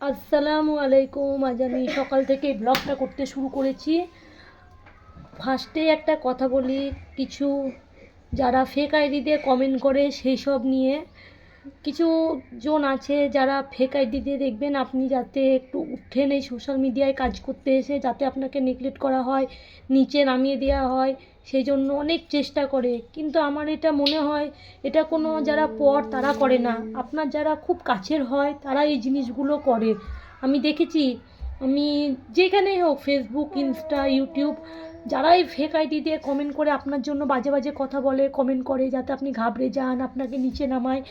আসসালামু আলাইকুম। আজ আমি সকাল থেকে ব্লগটা করতে শুরু করেছি। ফার্স্টে একটা কথা বলি, কিছু যারা ফেক আইডি দিয়ে কমেন্ট করে সেই সব নিয়ে। কিছু জন আছে যারা ফেক আইডি দিয়ে দেখবেন, আপনি যাতে একটু উঠেন এই সোশ্যাল মিডিয়ায় কাজ করতে এসে, যাতে আপনাকে নেগলেক্ট করা হয়, নিচে নামিয়ে দেওয়া হয়, সেই জন্য অনেক চেষ্টা করে। কিন্তু আমার এটা মনে হয়, এটা কোনো যারা পর তারা করে না। আপনার যারা খুব কাছের হয়, তারা এই জিনিসগুলো করে। আমি দেখেছি, আমি যেখানেই হোক ফেসবুক ইনস্টা ইউটিউব যারা এই ফেক আইডি দিয়ে কমেন্ট করে আপনার জন্য বাজে বাজে কথা বলে কমেন্ট করে যাতে আপনি ঘাবড়ে যান, আপনাকে নিচে নামায়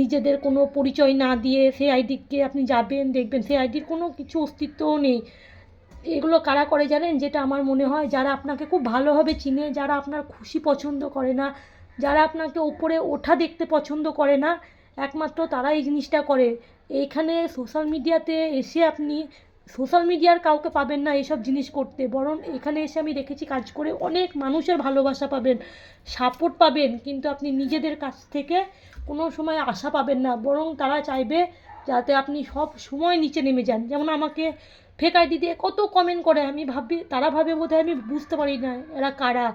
নিজেদের কোনো পরিচয় না দিয়ে সেই আইডিকে আপনি যাবেন, দেখবেন সেই আইডির কোনো কিছু অস্তিত্বও নেই। এগুলো কারা করে জানেন? যেটা আমার মনে হয় যারা আপনাকে খুব ভালোভাবে চিনে, যারা আপনার খুশি পছন্দ করে না, যারা আপনাকে ওপরে ওঠা দেখতে পছন্দ করে না, একমাত্র তারা এই জিনিসটা করে। এইখানে সোশ্যাল মিডিয়াতে এসে আপনি সোশ্যাল মিডিয়ার কাউকে পাবেন না এইসব জিনিস করতে, বরং এখানে এসে আমি দেখেছি কাজ করে অনেক মানুষের ভালোবাসা পাবেন সাপোর্ট পাবেন, কিন্তু আপনি নিজেদের কাছ থেকে কোনো সময় আশা পাবেন না, বরং তারা চাইবে যাতে আপনি সব সময় নিচে নেমে যান। যেমন আমাকে ফেক আইডি দিয়ে কত কমেন্ট করে, আমি ভাবি, তারা ভাবে বোধহয় আমি বুঝতে পারি না, এরা কারা?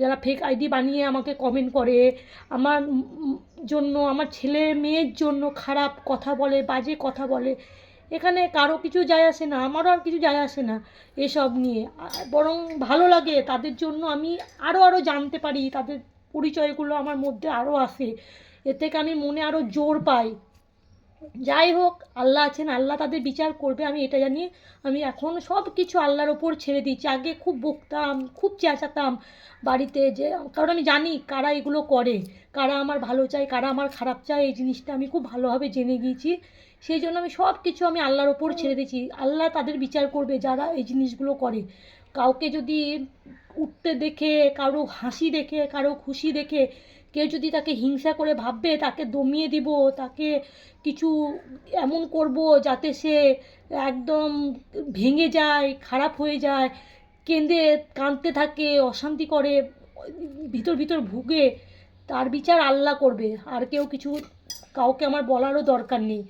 যারা ফেক আইডি বানিয়ে আমাকে কমেন্ট করে, আমার জন্য, আমার ছেলে মেয়ের জন্য খারাপ কথা বলে, বাজে কথা বলে এখানে কারও কিছু যায় আসে না, আমারও আর কিছু যায় আসে না এসব নিয়ে। বরং ভালো লাগে তাদের জন্য আমি আরও আরও জানতে পারি, তাদের পরিচয়গুলো আমার মধ্যে আরও আসে। এর থেকে আমি মনে আরও জোর পাই। যাই হোক, আল্লাহ আছেন, আল্লাহ তাদের বিচার করবে, আমি এটা জানি। আমি এখন সব কিছু আল্লাহর ওপর ছেড়ে দিচ্ছি আগে খুব বকতাম, খুব চেঁচাতাম বাড়িতে যে, কারণ আমি জানি কারা এগুলো করে, কারা আমার ভালো চায়, কারা আমার খারাপ চায়, এই জিনিসটা আমি খুব ভালোভাবে জেনে গিয়েছি। সেই জন্য আমি সব কিছু আমি আল্লাহর ওপর ছেড়ে দিয়েছি। আল্লাহ তাদের বিচার করবে যারা এই জিনিসগুলো করে। কাউকে যদি উঠতে দেখে, কারও হাসি দেখে, কারও খুশি দেখে কেউ যদি তাকে হিংসা করে ভাববে, তাকে দমিয়ে দিব, তাকে কিছু এমন করব যাতে সে একদম ভেঙে যায়, খারাপ হয়ে যায়, কেঁদে কাঁদতে থাকে, অশান্তি করে, ভিতর ভিতর ভুগে, তার বিচার আল্লাহ করবে। আর কেউ কিছু কাউকে আমার বলারও দরকার নেই।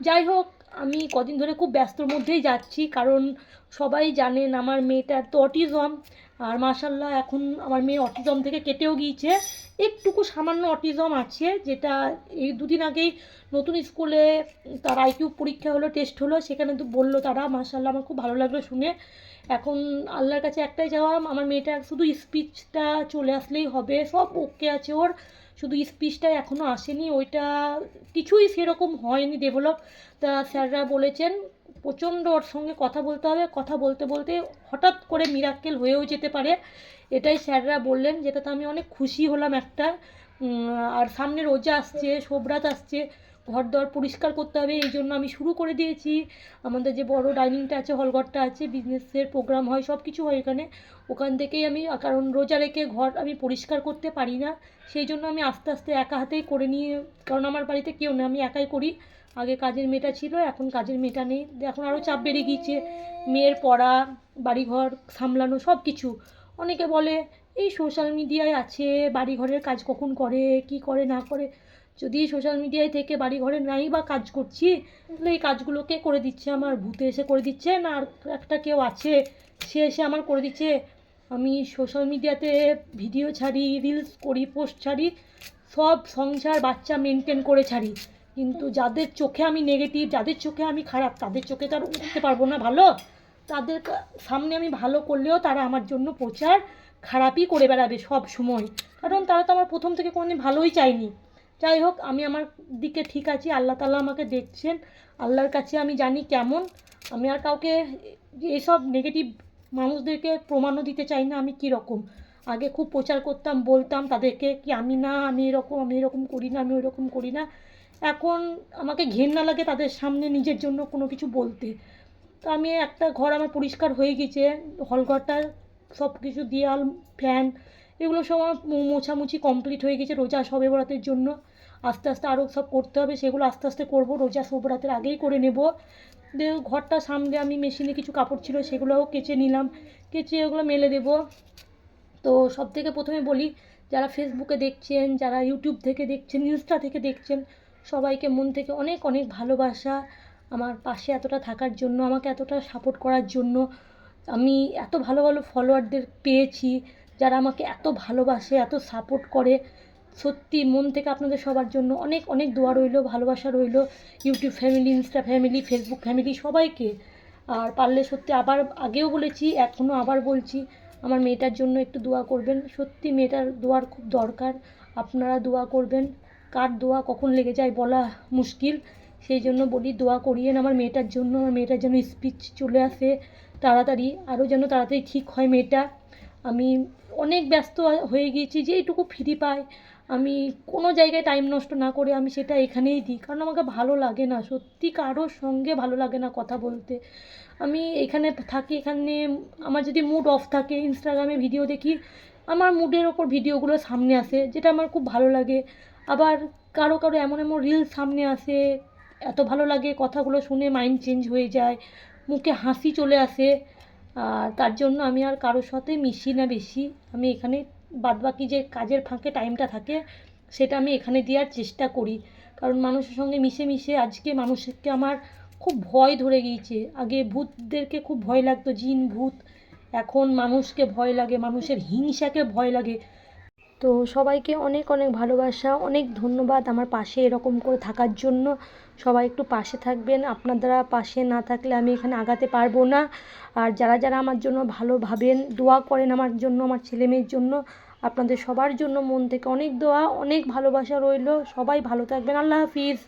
যাই হোক আমি কদিন ধরে খুব ব্যস্তর মধ্যেই যাচ্ছি, কারণ সবাই জানেন আমার মেয়েটার তো অটিজম আর মার্শাল্লাহ এখন আমার মেয়ে অটিজম থেকে কেটেও গিয়েছে। একটুকু সামান্য অটিজম আছে, যেটা এই দুদিন আগেই নতুন স্কুলে তার আইকিউ পরীক্ষা হলো টেস্ট হলো, সেখানে তো বলল তারা মাশাল্লাহ আমার খুব ভালো লাগল শুনে। এখন আল্লাহর কাছে একটাই চাওয়া আমার মেয়েটার শুধু স্পিচটা চলে আসলেই হবে, সব ওকে আছে ওর। শুধু স্পিচটাই এখনও আসেনি, ওইটা কিছুই সেরকম হয়নি ডেভেলপ তা স্যাররা বলেছেন, প্রচণ্ড ওর সঙ্গে কথা বলতে হবে, কথা বলতে বলতে হঠাৎ করে মিরাক্কেল হয়েও যেতে পারে। এটাই স্যাররা বললেন, যেটাতে আমি অনেক খুশি হলাম একটা। আর সামনে রোজা আসছে শোভরাত আসছে ঘর দর পরিষ্কার করতে হবে, এই জন্য আমি শুরু করে দিয়েছি। আমাদের যে বড় ডাইনিংটা আছে, হলঘরটা আছে বিজনেসের প্রোগ্রাম হয় সব কিছু হয় এখানে। ওখান থেকেই আমি, কারণ রোজা রেখে ঘর আমি পরিষ্কার করতে পারি না, সেই জন্য আমি আস্তে আস্তে একা হাতেই করে নিয়ে, কারণ আমার বাড়িতে কেউ নেই, আমি একাই করি। আগে কাজের মেয়েটা ছিল, এখন কাজের মেয়েটা নেই। এখন আরও চাপ বেড়ে গিয়েছে, মেয়ের পড়া, বাড়িঘর সামলানো সব কিছু অনেকে বলে, এই সোশ্যাল মিডিয়ায় আছে, বাড়িঘরের কাজ কখন করে, কি করে, না করে? যদি সোশ্যাল মিডিয়ায় থেকে বাড়িঘরে নাই বা কাজ করছি, তাহলে এই কাজগুলো কে করে দিচ্ছে আমার ভূতে এসে করে দিচ্ছে, না আর একটা কেউ আছে, সে এসে আমার করে দিচ্ছে। আমি সোশ্যাল মিডিয়াতে ভিডিও ছাড়ি রিলস করি পোস্ট ছাড়ি, সব সংসার বাচ্চা মেনটেন করে ছাড়ি। কিন্তু যাদের চোখে আমি নেগেটিভ যাদের চোখে আমি খারাপ, তাদের চোখে তো আর উঠতে পারব না, ভালো? তাদের সামনে আমি ভালো করলেও তারা আমার জন্য প্রচার খারাপই করে বেড়াবে সব সময়। কারণ তারা তো আমার প্রথম থেকে কোনোদিন ভালোই চায়নি। যাই হোক, আমি আমার দিকে ঠিক আছি, আল্লাহ তাআলা আমাকে দেখছেন। আল্লাহর কাছে আমি জানি কেমন। আমি আর কাউকে এসব নেগেটিভ মানুষদেরকে প্রমাণও দিতে চাই না আমি কীরকম। আগে খুব প্রচার করতাম, বলতাম তাদেরকে কি আমি না, আমি এরকম আমি এরকম করি না, আমি ওইরকম করি না। এখন আমাকে ঘেন্না লাগে তাদের সামনে নিজের জন্য কোনো কিছু বলতে। তো আমি একটা ঘর আমার পরিষ্কার হয়ে গেছে হলঘরটা সব কিছু দেয়াল, ফ্যান, এগুলো সব আমার মোছামুছি কমপ্লিট হয়ে গেছে রোজা সবে বরাতের জন্য। আস্তে আস্তে আরও সব করতে হবে, সেগুলো আস্তে আস্তে করব, রোজা সব রাতের আগেই করে নেব। ঘরটা সামলে আমি মেশিনে কিছু কাপড় ছিল সেগুলোও কেচে নিলাম, কেচে ওগুলো মেলে দেবো। তো সব থেকে প্রথমে বলি, যারা ফেসবুকে দেখছেন, যারা ইউটিউব থেকে দেখছেন ইনস্টা থেকে দেখছেন, সবাইকে মন থেকে অনেক অনেক ভালোবাসা। আমার পাশে এতটা থাকার জন্য, আমাকে এতটা সাপোর্ট করার জন্য, আমি এত ভালো ভালো ফলোয়ারদের পেয়েছি, যারা আমাকে এত ভালোবাসে, এত সাপোর্ট করে। সত্যি মন থেকে আপনাদের সবার জন্য অনেক অনেক দোয়া রইল, ভালোবাসা রইল YouTube family Insta family Facebook family সবাইকে। আর পারলে সত্যি আবার আগেও বলেছি, এখনও আবার বলছি, আমার মেয়েটার জন্য একটু দোয়া করবেন। সত্যি মেয়েটার দোয়ার খুব দরকার, আপনারা দোয়া করবেন। কার দোয়া কখন লেগে যায় বলা মুশকিল। সেই জন্য বলি, দোয়া করিয়েন আমার মেয়েটার জন্য, আমার মেয়েটার যেন স্পিচ চলে আসে তাড়াতাড়ি, আরও যেন তাড়াতাড়ি ঠিক হয় মেয়েটা। আমি অনেক ব্যস্ত হয়ে গিয়েছি যেইটুকু ফ্রি পাই। আমি কোনো জায়গায় টাইম নষ্ট না করে আমি সেটা এখানেই দিই। কারণ আমাকে ভালো লাগে না, সত্যি কারোর সঙ্গে ভালো লাগে না কথা বলতে। আমি এখানে থাকি, এখানে আমার যদি মুড অফ থাকে ইনস্টাগ্রামে ভিডিও দেখি, আমার মুডের ওপর ভিডিওগুলো সামনে আসে, যেটা আমার খুব ভালো লাগে। আবার কারও কারও এমন এমন রিলস সামনে আসে এত ভালো লাগে, কথাগুলো শুনে মাইন্ড চেঞ্জ হয়ে যায়, মুখে হাসি চলে আসে, আর তার জন্য আমি আর কারোর সাথে মিশি না বেশি। আমি এখানে বাদবাকি যে কাজের ফাঁকে টাইমটা থাকে, সেটা আমি এখানে দেওয়ার চেষ্টা করি। কারণ মানুষের সঙ্গে মিশে মিশে আজকে মানুষকে আমার খুব ভয় ধরে গিয়েছে। আগে ভূতদেরকে খুব ভয় লাগতো, জিন ভূত। এখন মানুষকে ভয় লাগে, মানুষের হিংসাকে ভয় লাগে। তো সবাইকে অনেক অনেক ভালোবাসা, অনেক ধন্যবাদ আমার পাশে এরকম করে থাকার জন্য। সবাই একটু পাশে থাকবেন, আপনারা পাশে না থাকলে আমি এখানে আগাতে পারব না। আর যারা যারা আমার জন্য ভালো ভাবেন দোয়া করেন আমার জন্য, আমার ছেলে মেয়ের জন্য, আপনাদের সবার জন্য মন থেকে অনেক দোয়া, অনেক ভালোবাসা রইল। সবাই ভালো থাকবেন, আল্লাহ হাফিজ।